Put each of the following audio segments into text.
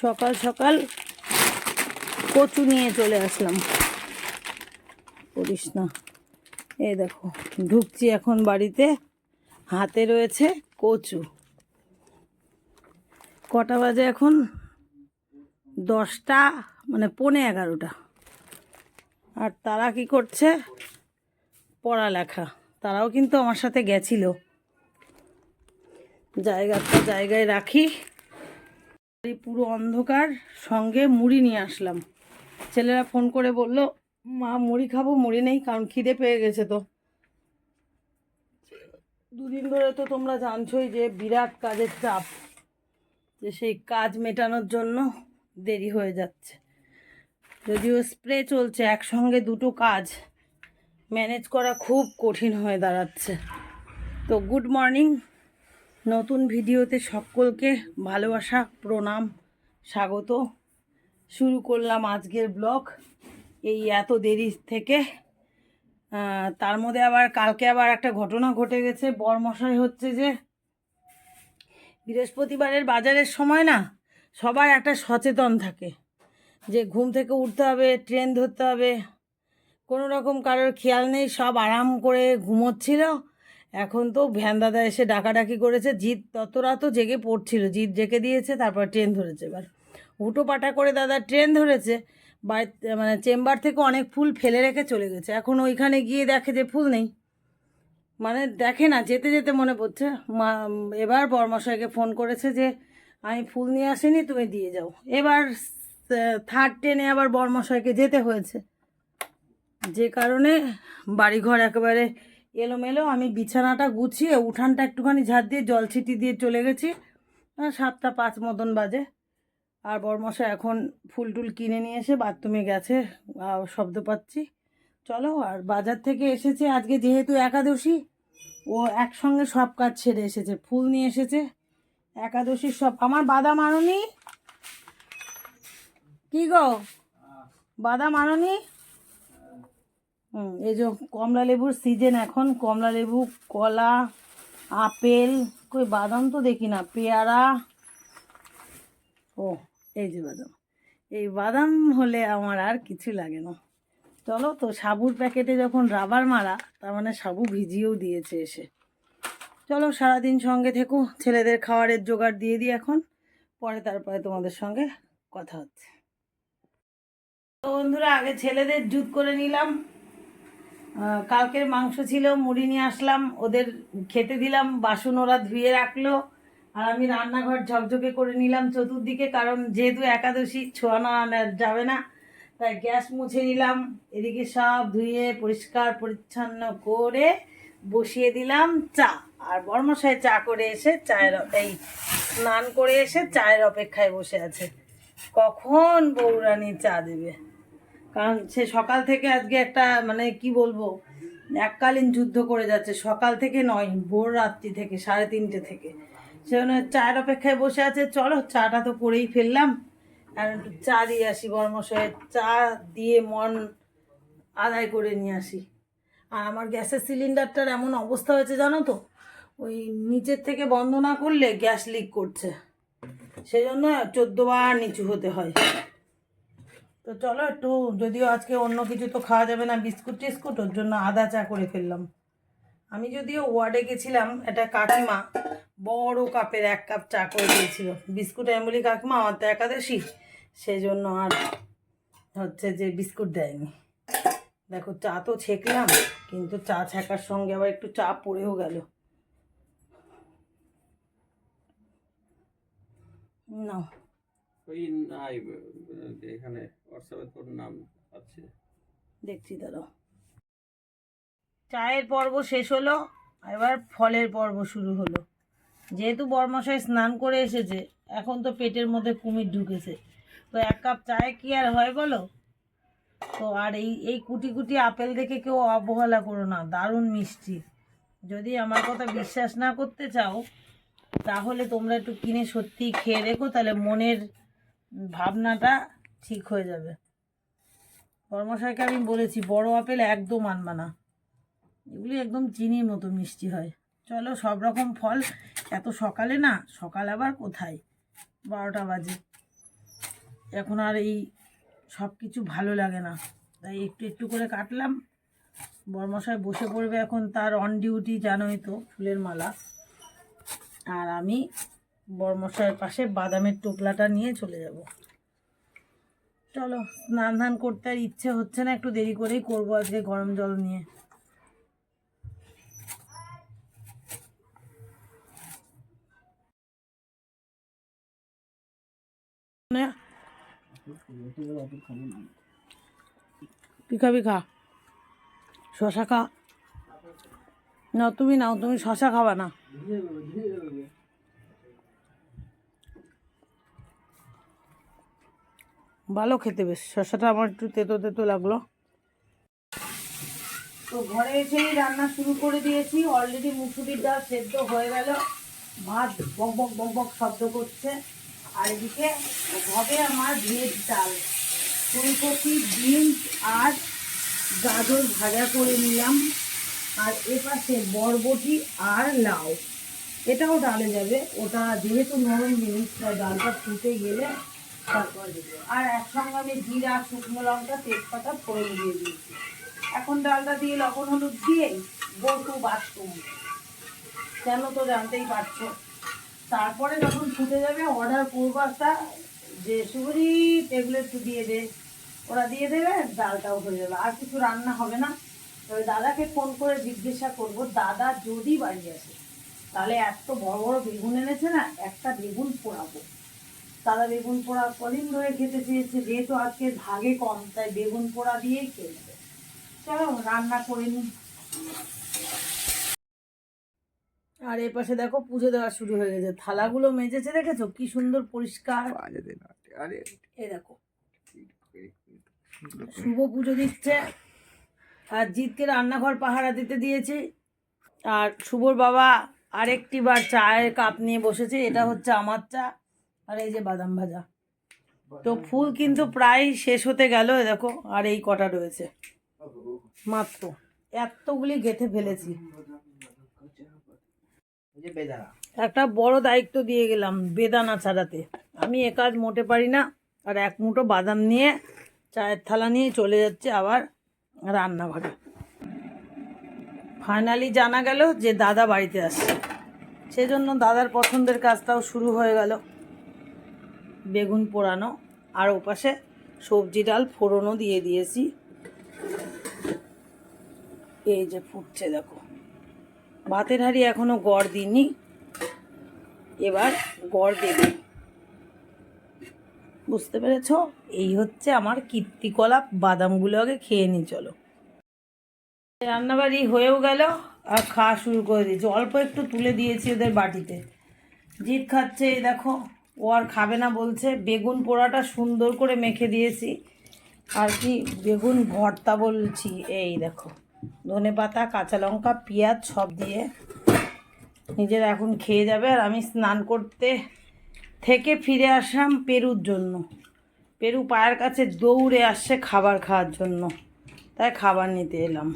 সকাল সকাল কচু নিয়ে চলে আসলাম। করিস না। এই দেখো, ঢুকছি এখন বাড়িতে। হাতে রয়েছে কচু। কটা বাজে এখন? দশটা মানে পৌনে এগারোটা। আর তারা কি করছে? পড়ালেখা। তারাও কিন্তু আমার সাথে গেছিল। জায়গাটা জায়গায় রাখি। এই পুরো অন্ধকার সঙ্গে মুড়ি নিয়ে আসলাম। ছেলেরা ফোন করে বলল, মা, মুড়ি খাব, মুড়ি নেই, কারণ খিদে পেয়ে গেছে তো। দুদিন ধরে তো তোমরা জানছোই যে বিরাট কাজের চাপ, যে সেই কাজ মেটানোর জন্য দেরি হয়ে যাচ্ছে। যদিও স্প্রে চলছে, একসঙ্গে দুটো কাজ ম্যানেজ করা খুব কঠিন হয়ে দাঁড়াচ্ছে। তো গুড মর্নিং নতুন ভিডিওতে সকলকে ভালোবাসা, প্রণাম, স্বাগত। শুরু করলাম আজকের ব্লগ। এই এত দেরি থেকে তার মধ্যে আবার কালকে আবার একটা ঘটনা ঘটে গেছে। বরমশাই হচ্ছে যে, বৃহস্পতিবারের বাজারের সময় না সবার একটা সচেতন থাকে যে ঘুম থেকে উঠতে হবে, ট্রেন ধরতে হবে। কোনো রকম কারোর খেয়াল নেই, সব আরাম করে ঘুমোচ্ছিল। এখন তো ভ্যান দাদা এসে ডাকাডাকি করেছে, জিৎ তত রাতও জেগে পড়ছিল, জিৎ ডেকে দিয়েছে, তারপর ট্রেন ধরেছে এবার। হুটো পাটা করে দাদা, ট্রেন ধরেছে বাড়িতে মানে চেম্বার থেকে অনেক ফুল ফেলে রেখে চলে গেছে। এখন ওইখানে গিয়ে দেখে যে ফুল নেই। মানে দেখে না, যেতে যেতে মনে পড়ছে। মা, এবার বরমশাইকে ফোন করেছে যে, আমি ফুল নিয়ে আসিনি, তুমি দিয়ে যাও। এবার থার্ড ট্রেনে আবার বরমশাইকে যেতে হয়েছে। যে কারণে বাড়িঘর একেবারে এলোমেলো আমি বিছানাটা গুছিয়ে উঠানটা একটুখানি ঝাড় দিয়ে জল ছিটি দিয়ে চলে গেছি। সাতটা পাঁচ মতন বাজে। আর বরমশাই এখন ফুল টুল কিনে নিয়ে এসে বাথরুমে গেছে শব্দ পাচ্ছি। চলো, আর বাজার থেকে এসেছে আজকে যেহেতু একাদশী, ও একসঙ্গে সব কাজ ছেড়ে এসেছে, ফুল নিয়ে এসেছে, একাদশীর সব। আমার বাদাম আনুনি কি গো? বাদাম আনুনি এই যে কমলা লেবুর সিজন এখন, কমলা লেবু, কলা, আপেল, কই বাদাম তো দেখি না, পেয়ারা, ও, এই যে বাদাম। এই বাদাম হলে আমার আর কিছু লাগে না। চলো তো, সাবুর প্যাকেটে যখন রাবার মারা, তার মানে সাবু ভিজিয়েও দিয়েছে এসে। চলো, সারাদিন সঙ্গে থেকো, ছেলেদের খাবারের জোগাড় দিয়ে দিই এখন, পরে তারপরে তোমাদের সঙ্গে কথা হচ্ছে। তো বন্ধুরা, আগে ছেলেদের জুত করে নিলাম। কালকের মাংস ছিল, মুড়ি নিয়ে আসলাম, ওদের খেতে দিলাম, বাসন ওরা ধুয়ে রাখল, আর আমি রান্নাঘর ঝকঝকে করে নিলাম চতুর্দিকে, কারণ যেহেতু একাদশী ছোঁয়ানো আনা যাবে না, তাই গ্যাস মুছে নিলাম, এদিকে সব ধুয়ে পরিষ্কার পরিচ্ছন্ন করে বসিয়ে দিলাম চা। আর বর্মশাই চা করে এসে চায়ের এই স্নান করে এসে চায়ের অপেক্ষায় বসে আছে। কখন বৌরানি চা দেবে? কারণ সে সকাল থেকে আজকে একটা মানে কি বলব এককালীন যুদ্ধ করে যাচ্ছে। সকাল থেকে নয়, ভোর রাত্রি থেকে, সাড়ে তিনটে থেকে। সেজন্য চায়ের অপেক্ষায় বসে আছে। চলো, চাটা তো করেই ফেললাম। আর চা দিয়ে আসি বর্মশায় চা দিয়ে মন আদায় করে নিয়ে আসি। আর আমার গ্যাসের সিলিন্ডারটার এমন অবস্থা হয়েছে জানো তো, ওই নিচের থেকে বন্ধ না করলে গ্যাস লিক করছে। সেজন্য চোদ্দোবার নিচু হতে হয়। তো চলো একটু, যদিও আজকে অন্য কিছু তো খাওয়া যাবে না, বিস্কুট টিস্কুট, ওর জন্য আদা চা করে ফেললাম। আমি যদিও ওয়ার্ডে গেছিলাম, একটা কাকিমা বড় কাপের এক কাপ চা করে দিয়েছিল। বিস্কুট আমি বলি, কাকিমা, আমার তো একাদশী। সেই জন্য আর হচ্ছে যে বিস্কুট দেয়নি। দেখো, চা তো ছেঁকলাম, কিন্তু চা ছ্যাঁকার সঙ্গে আবার একটু চা পড়েও গেল। না ওই নাই এখানে হোয়াটসঅ্যাপে তোর নাম আছে। দেখছি দাঁড়াও চায়ের পর্ব শেষ হলো এবার ফলের পর্ব শুরু হলো। যেহেতু বর্মশাই স্নান করে এসেছে এখন তো পেটের মধ্যে কুমির ঢুকেছে। তো এক কাপ চায়ে কি আর হয় বলো? তো আর এই এই কুটি কুটি আপেল দেখে কেউ অবহেলা করো না দারুণ মিষ্টি। যদি আমার কথা বিশ্বাস না করতে চাও তাহলে তোমরা একটু কিনে সত্যিই খেয়ে রেখো তাহলে মনের ভাবনাটা ঠিক হয়ে যাবে। কর্মশাইকে আমি বলেছি, বড় আপেল একদম আনবা না। এগুলি একদম চিনির মতো মিষ্টি হয়। চলো সব রকম ফল। এত সকালে না, সকাল আবার কোথায়? বারোটা বাজে। এখন আর এই সব কিছু ভালো লাগে না। তাই একটু একটু করে কাটলাম। বর্মশাই বসে পড়বে এখন, তার অন ডিউটি জানোই তো, ফুলের মালা। আর আমি বর্মশাইয়ের পাশে বাদামের টোপলাটা নিয়ে চলে যাব। চলো, স্নান ধান করতে আর ইচ্ছে হচ্ছে না, একটু দেরি করেই করব আজকে গরম জল নিয়ে। তুই খাবি খা? শশা খা। না তুমি নাও, তুমি শশা খাবা না। ভালো খেতে বেশ। শশাটা আমার একটু তেতো তেতো লাগল। তো ঘরে এসেই রান্না শুরু করে দিয়েছি। অলরেডি মুসুরির ডাল সেদ্ধ হয়ে গেল। ভাত বক বক বক বক শব্দ করছে। আর এদিকে হবে আমার ভেজ ডাল। ফুলকপি, বিনস আর গাজর ভাজা করে নিলাম। আর এপাশে বরবটি আর লাউ। এটাও ডালে যাবে। ওটা যেহেতু নরম জিনিস ডালটা ফুটে গেলে তারপর দেবো আর একসঙ্গে আমি জিরা, শুকনো লঙ্কা, তেজপাতা ফোড়ন দিয়ে দিয়েছি। এখন ডালটা দিয়ে লবণ হলুদ দিয়ে বটু বাথরুম কেন তো জানতেই পারছ? তারপরে যখন ফুটে যাবে অর্ডার করব একটা যে সুগরি টেবিলে একটু দিয়ে দে। ওরা দিয়ে দেবে, ডালটাও হয়ে যাবে। আর কিছু রান্না হবে না। তবে দাদাকে ফোন করে জিজ্ঞাসা করব, দাদা যদি বাড়ি আসে, তাহলে এত বড় বড় বেগুন এনেছে না, একটা বেগুন পোড়াবো। দাদা বেগুন পোড়া কদিন ধরে খেতে চেয়েছে, যেহেতু আজকে ভাগে কম, তাই বেগুন পোড়া দিয়েই খেয়ে নেবে চলো, রান্না করে নিই। আর এ পাশে দেখো, পুজো দেওয়া শুরু হয়ে গেছে। থালাগুলো মেজেছে, দেখেছ? কি সুন্দর পরিষ্কার। এই দেখো, শুভ পুজো দিচ্ছে। আর জিতকে রান্নাঘর পাহারা দিতে দিয়েছি। আর শুভর বাবা আরেকটি বার চায়ের কাপ নিয়ে বসেছে, এটা হচ্ছে আমার চা। আর এই যে বাদাম ভাজা। তো ফুল কিন্তু প্রায় শেষ হতে গেল দেখো আর এই কটা রয়েছে। মাত্র। এতগুলি গেথে ফেলেছি। একটা বড় দায়িত্ব দিয়ে গেলাম বেদানা ছাড়াতে। আমি এ কাজ মোটে পারি না আর এক মুঠো বাদাম নিয়ে চায়ের থালা নিয়ে চলে যাচ্ছে আবার রান্নাঘরে। ফাইনালি জানা গেল যে দাদা বাড়িতে আসছে। সেজন্য দাদার পছন্দের কাজটাও শুরু হয়ে গেল। বেগুন পোড়ানো, আর ওপাশে সবজি ডাল ফোড়নও দিয়ে দিয়েছি। এই যে ফুটছে, দেখো। ভাতের হাঁড়ি এখনও গড় দিইনি। এবার গড় দেবে। বুঝতে পেরেছ? এই হচ্ছে আমার কীর্তিকলাপ। বাদামগুলো আগে খেয়ে নি চলো। রান্নাবাড়ি হয়েও গেল, আর খাওয়া শুরু করে দিয়েছি। অল্প একটু তুলে দিয়েছি ওদের বাটিতে। জিত খাচ্ছে দেখো। ও আর খাবে না বলছে, বেগুন পোড়াটা সুন্দর করে মেখে দিয়েছি। আর কি বেগুন ভর্তা বলছি, এই দেখো, ধনে পাতা, কাঁচা লঙ্কা, পেঁয়াজ সব দিয়ে নিজের এখন খেয়ে যাবে। আর আমি স্নান করতে থেকে ফিরে আসলাম পেরুর জন্য। পেরু পায়ের কাছে দৌড়ে আসছে খাবার খাওয়ার জন্য। তাই খাবার নিতে এলাম।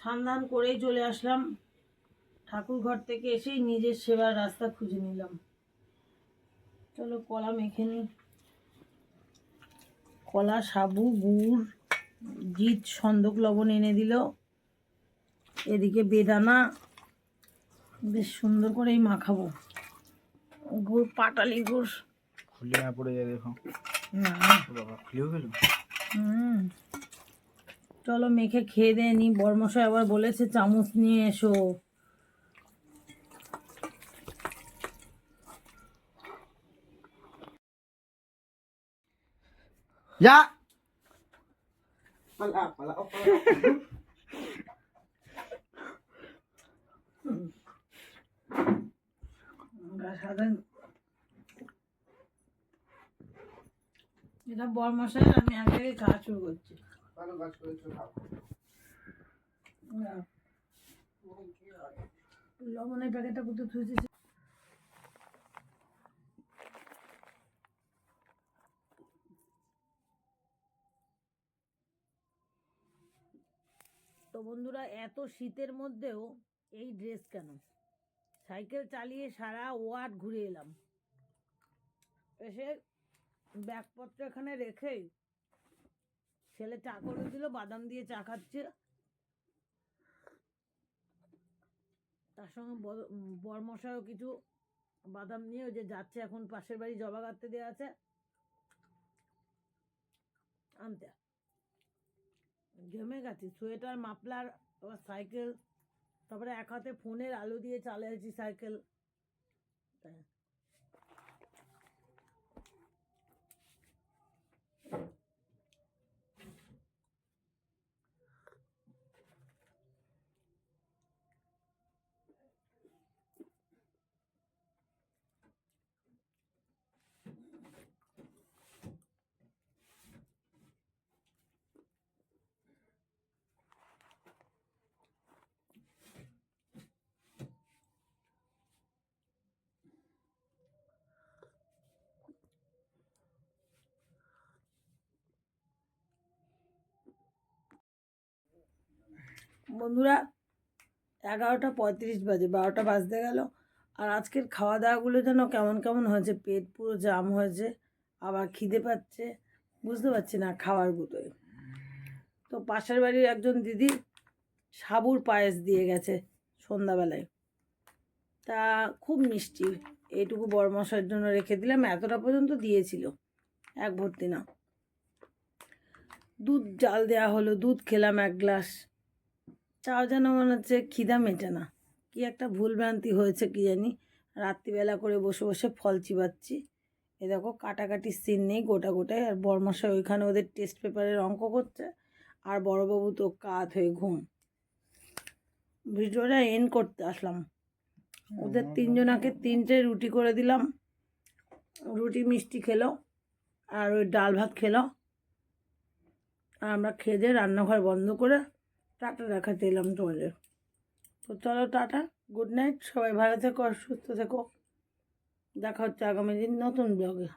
স্নান করেই চলে আসলাম। ঠাকুর ঘর থেকে এসেই নিজের সেবার রাস্তা খুঁজে নিলাম। চলো কলা মেখে নিই। কলা সাবু গুড় জিত সন্দক লবণ এনে দিল। এদিকে বেদানা বেশ সুন্দর করেই মাখাবো। গুড় পাটালি গুড়। খুলে না পড়ে যায় দেখো। না। বাবা খুলেও গেল? হুম। চলো মেখে খেয়ে দিয়ে নি। বর্মশাই আবার বলেছে চামচ নিয়ে এসো। যা সাধারণ এটা বর্মশাই আমি আগে খাওয়া শুরু করছি। লবণের প্যাকেটটা কোথায় থুয়েছিস? তো বন্ধুরা, এত শীতের মধ্যেও এই ড্রেস কেন? সাইকেল চালিয়ে সারা ওয়ার্ড ঘুরে এলাম। এসে ব্যাগপত্র এখানে রেখেই ছেলে চা করে দিল, বাদাম দিয়ে চা খাচ্ছে। তার সঙ্গে বরমশাইও কিছু বাদাম নিয়ে যে যাচ্ছে, এখন পাশের বাড়ি জবা কাটতে দেওয়া আছে। আনতে। ঘেমে গেছি। সোয়েটার আবার সাইকেল তারপরে এক হাতে ফোনের আলো দিয়ে চালিয়েছি সাইকেল তাই। বন্ধুরা, এগারোটা পঁয়ত্রিশ বাজে, বারোটা বাজতে গেল। আর আজকের খাওয়া দাওয়াগুলো যেন কেমন কেমন হয়েছে, পেট পুরো জাম হয়েছে, আবার খিদে পাচ্ছে, বুঝতে পারছি না খাওয়ার গুলোয় তো পাশের বাড়ির একজন দিদি সাবুর পায়েস দিয়ে গেছে সন্ধ্যাবেলায়। তা খুব মিষ্টি, এইটুকু বড় মশাইয়ের জন্য রেখে দিলাম, এতটা পর্যন্ত দিয়েছিল, এক ভর্তি না। দুধ, জাল দেওয়া হলো, দুধ খেলাম এক গ্লাস। তাও যেন মনে হচ্ছে খিদা মেটে না। কি একটা ভুলভ্রান্তি হয়েছে কি জানি। রাত্রিবেলা করে বসে বসে ফল চিবাচ্ছি। এ দেখো কাটাকাটি সিন নেই, গোটা গোটায় আর বর্মশাই ওইখানে ওদের টেস্ট পেপারের অঙ্ক করছে। আর বড়বাবু তো কাত হয়ে ঘুম। ভিডিওটা এন্ড করতে আসলাম। ওদের তিনজনাকে তিনটে রুটি করে দিলাম। রুটি, মিষ্টি খেলো। আর ওই ডাল ভাত খেলো। আর আমরা খেয়ে দিয়ে রান্নাঘর বন্ধ করে টাটা দেখাতে এলাম তোমাদের। তো চলো টাটা, গুড নাইট, সবাই ভালো থেকো সুস্থ থেকো। দেখা হচ্ছে আগামী দিন নতুন ব্লগে।